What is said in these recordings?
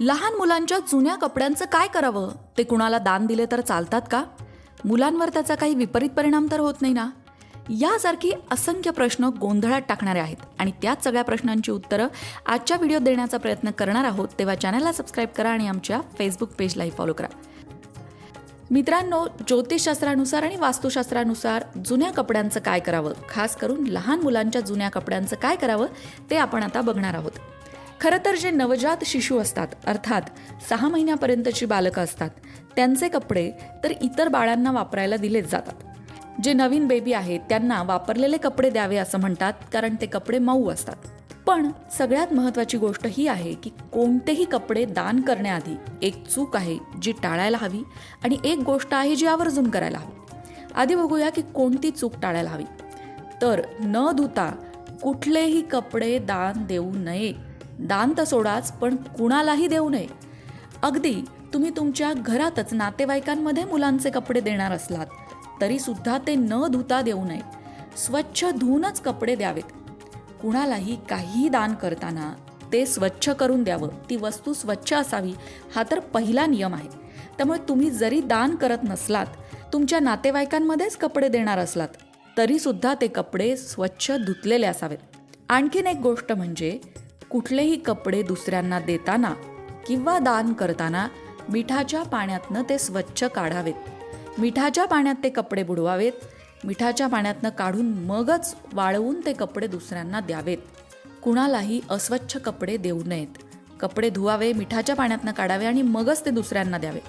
लहान मुलांच्या जुन्या कपड्यांचं काय करावं? ते कुणाला दान दिले तर चालतात का? मुलांवर त्याचा काही विपरीत परिणाम तर होत नाही ना? यासारखी असंख्य प्रश्न गोंधळात टाकणारे आहेत. आणि त्याच सगळ्या प्रश्नांची उत्तरं आजच्या व्हिडिओत देण्याचा प्रयत्न करणार आहोत. तेव्हा चॅनलला सबस्क्राईब करा आणि आमच्या फेसबुक पेजलाही फॉलो करा. मित्रांनो ज्योतिषशास्त्रानुसार आणि वास्तुशास्त्रानुसार जुन्या कपड्यांचं काय करावं? खास करून लहान मुलांच्या जुन्या कपड्यांचं काय करावं? ते आपण आता बघणार आहोत. खरं तर जे नवजात शिशू असतात अर्थात सहा महिन्यापर्यंतची बालकं असतात त्यांचे कपडे तर इतर बाळांना वापरायला दिलेच जातात. जे नवीन बेबी आहेत त्यांना वापरलेले कपडे द्यावे असं म्हणतात कारण ते कपडे मऊ असतात. पण सगळ्यात महत्त्वाची गोष्ट ही आहे की कोणतेही कपडे दान करण्याआधी एक चूक आहे जी टाळायला हवी आणि एक गोष्ट आहे जी आवर्जून करायला हवी. आधी बघूया की कोणती चूक टाळायला हवी. तर न धुता कुठलेही कपडे दान देऊ नये. दान तर सोडाच पण कुणालाही देऊ नये. अगदी तुम्ही तुमच्या घरातच नातेवाईकांमध्ये मुलांचे कपडे देणार असलात तरी सुद्धा ते न धुता देऊ नये. स्वच्छ धुवूनच कपडे द्यावेत. कुणालाही काहीही दान करताना ते स्वच्छ करून द्यावं. ती वस्तू स्वच्छ असावी हा तर पहिला नियम आहे. त्यामुळे तुम्ही जरी दान करत नसलात तुमच्या नातेवाईकांमध्येच कपडे देणार असलात तरीसुद्धा ते कपडे स्वच्छ धुतलेले असावेत. आणखीन एक गोष्ट म्हणजे कुठलेही कपडे दुसऱ्यांना देताना किंवा दान करताना मिठाच्या पाण्यातनं ते स्वच्छ काढावेत. मिठाच्या पाण्यात ते कपडे बुडवावेत. मिठाच्या पाण्यातनं काढून मगच वाळवून ते कपडे दुसऱ्यांना द्यावेत. कुणालाही अस्वच्छ कपडे देऊ नयेत. कपडे धुवावे मिठाच्या पाण्यातनं काढावे आणि मगच ते दुसऱ्यांना द्यावे.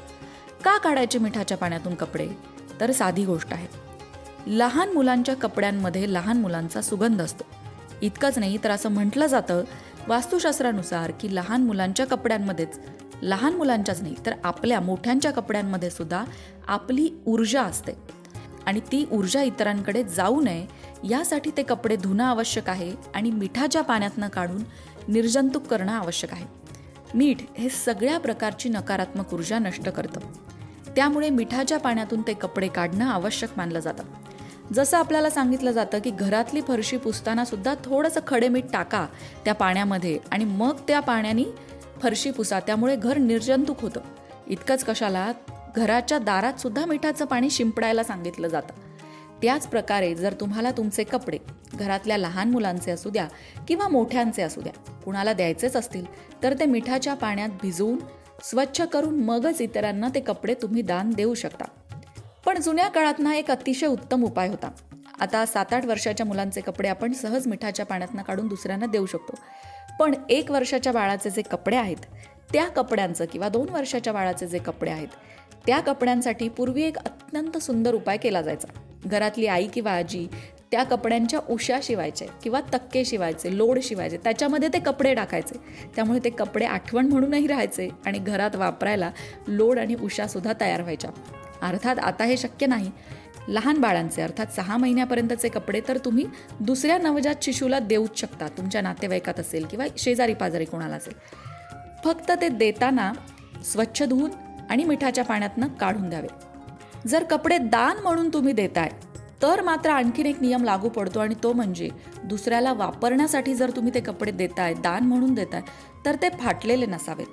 का काढायचे मिठाच्या पाण्यातून कपडे? तर साधी गोष्ट आहे. लहान मुलांच्या कपड्यांमध्ये लहान मुलांचा सुगंध असतो. इतकंच नाही तर असं म्हटलं जातं वास्तुशास्त्रानुसार की लहान मुलांच्या कपड्यांमध्येच लहान मुलांच्याच नाही तर आपल्या मोठ्यांच्या कपड्यांमध्ये सुद्धा आपली ऊर्जा असते. आणि ती ऊर्जा इतरांकडे जाऊ नये यासाठी ते कपडे धुणं आवश्यक आहे आणि मिठाच्या पाण्यातनं काढून निर्जंतुक करणं आवश्यक आहे. मीठ हे सगळ्या प्रकारची नकारात्मक ऊर्जा नष्ट करतं. त्यामुळे मिठाच्या पाण्यातून ते कपडे काढणं आवश्यक मानलं जातं. जसं आपल्याला सांगितलं जातं की घरातली फरशी पुसताना सुद्धा थोडंसं खडे मीठ टाका त्या पाण्यामध्ये आणि मग त्या पाण्याने फरशी पुसा. त्यामुळे घर निर्जंतुक होतं. इतकंच कशाला घराच्या दारात सुद्धा मिठाचं पाणी शिंपडायला सांगितलं जातं. त्याच प्रकारे जर तुम्हाला तुमचे कपडे घरातल्या लहान मुलांचे असू द्या किंवा मोठ्यांचे असू द्या कुणाला द्यायचेच असतील तर ते मिठाच्या पाण्यात भिजवून स्वच्छ करून मगच इतरांना ते कपडे तुम्ही दान देऊ शकता. पण जुन्या काळात ना एक अतिशय उत्तम उपाय होता. आता सात आठ वर्षाच्या मुलांचे कपडे आपण सहज मिठाच्या पाण्यातनं काढून दुसऱ्यांना देऊ शकतो. पण एक वर्षाच्या बाळाचे जे कपडे आहेत त्या कपड्यांचं किंवा दोन वर्षाच्या बाळाचे जे कपडे आहेत त्या कपड्यांसाठी पूर्वी एक अत्यंत सुंदर उपाय केला जायचा. घरातली आई किंवा आजी त्या कपड्यांच्या उशा शिवायचे किंवा तक्के शिवायचे लोड शिवायचे. त्याच्यामध्ये ते कपडे टाकायचे. त्यामुळे ते कपडे आठवण म्हणूनही राहायचे आणि घरात वापरायला लोड आणि उशासुद्धा तयार व्हायच्या. अर्थात आता हे शक्य नाही. लहान बाळांचे अर्थात सहा महिन्यापर्यंतचे कपडे तर तुम्ही दुसऱ्या नवजात शिशूला देऊच शकता. तुमच्या नातेवाईकात असेल किंवा शेजारी पाजारी कोणाला असेल. फक्त ते देताना स्वच्छ धुवून आणि मिठाच्या पाण्यातनं काढून द्यावे जर कपडे दान म्हणून तुम्ही देताय तर मात्र आणखीन एक नियम लागू पडतो आणि तो म्हणजे दुसऱ्याला वापरण्यासाठी जर तुम्ही ते कपडे देताय दान म्हणून देताय तर ते फाटलेले नसावेत.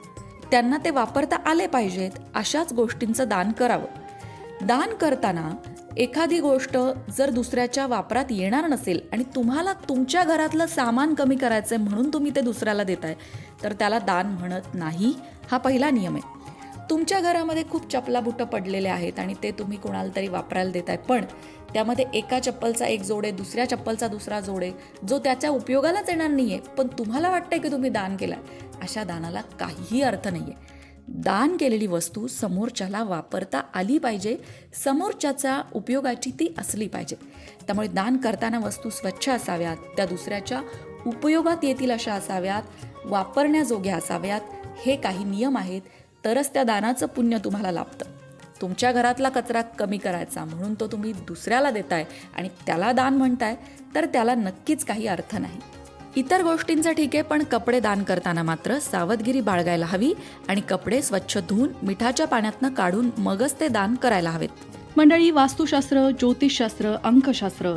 त्यांना ते वापरता आले पाहिजेत अशाच गोष्टींचं दान करावं. दान करताना एखादी गोष्ट जर दुसऱ्याच्या वापरात येणार नसेल आणि तुम्हाला तुमच्या घरातलं सामान कमी करायचं आहे म्हणून तुम्ही ते दुसऱ्याला देताय तर त्याला दान म्हणत नाही हा पहिला नियम आहे. तुमच्या घरामध्ये खूप चपला बुटं पडलेले आहेत आणि ते तुम्ही कोणाला तरी वापरायला देताय. पण त्यामध्ये एका चप्पलचा एक जोडे दुसऱ्या चप्पलचा दुसरा जोडे जो त्याच्या उपयोगालाच येणार नाही आहे पण तुम्हाला वाटतंय की तुम्ही दान केला अशा दानाला काहीही अर्थ नाहीये. दान केलेली वस्तू समोरच्याला वापरता आली पाहिजे समोरच्याचा उपयोगाची ती असली पाहिजे. त्यामुळे दान करताना वस्तू स्वच्छ असाव्यात त्या दुसऱ्याच्या उपयोगात येतील अशा असाव्यात वापरण्याजोग्या असाव्यात हे काही नियम आहेत. तरच त्या दानाचं पुण्य तुम्हाला लाभतं. तुमच्या घरातला कचरा कमी करायचा म्हणून तो तुम्ही दुसऱ्याला देताय आणि त्याला दान म्हणताय तर त्याला नक्कीच काही अर्थ नाही. इतर गोष्टींचं ठीक आहे पण कपडे दान करताना मात्र सावधगिरी बाळगायला हवी आणि कपडे स्वच्छ धुवून मिठाच्या पाण्यातनं काढून मगच ते दान करायला हवेत. मंडळी वास्तुशास्त्र ज्योतिषशास्त्र अंकशास्त्र